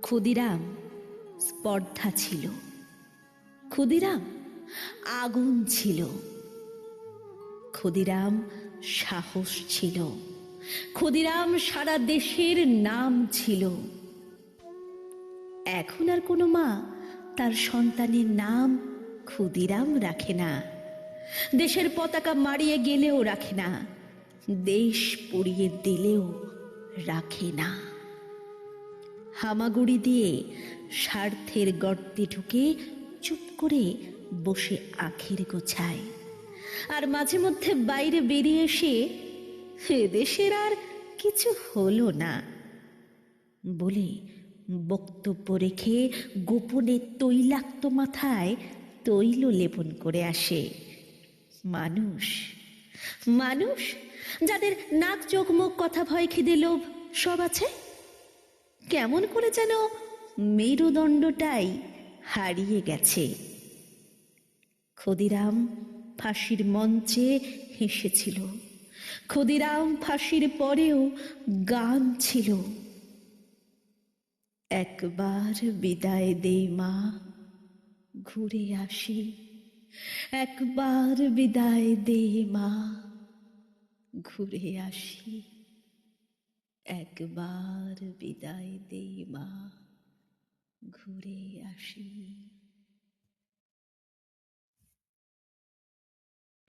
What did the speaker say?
ক্ষুদিরাম স্পর্ধা ছিল। ক্ষুদিরাম আগুন ছিল। ক্ষুদিরাম সাহস ছিল। ক্ষুদিরাম সারা দেশের নাম ছিল। এখন আর কোনো মা তার সন্তানের নাম ক্ষুদিরাম রাখে না। দেশের পতাকা মারিয়ে গেলেও রাখে না। দেশ পুড়িয়ে দিলেও রাখে না। হামাগুড়ি দিয়ে স্বার্থের গর্তে ঢুকে চুপ করে বসে আখের গোছায়। আর মাঝে মধ্যে বাইরে বেরিয়ে এসে দেশের আর কিছু হলো না বলে বক্তব্য রেখে গোপনে তৈলাক্ত মাথায় তৈল লেপন করে আসে। মানুষ মানুষ, যাদের নাক চোখ মুখ কথা ভয় খিদে লোভ, সব আছে? কেমন করে যেন মেরুদণ্ডটাই হারিয়ে গেছে। ক্ষুদিরাম ফাঁসির মঞ্চে হেসেছিল। ক্ষুদিরাম ফাঁসির পরেও গান ছিল। একবার বিদায় দে মা, ঘুরে আসি। একবার বিদায় দে মা, ঘুরে আসি। একবার বিদায় দেই মা ঘুরে আসি।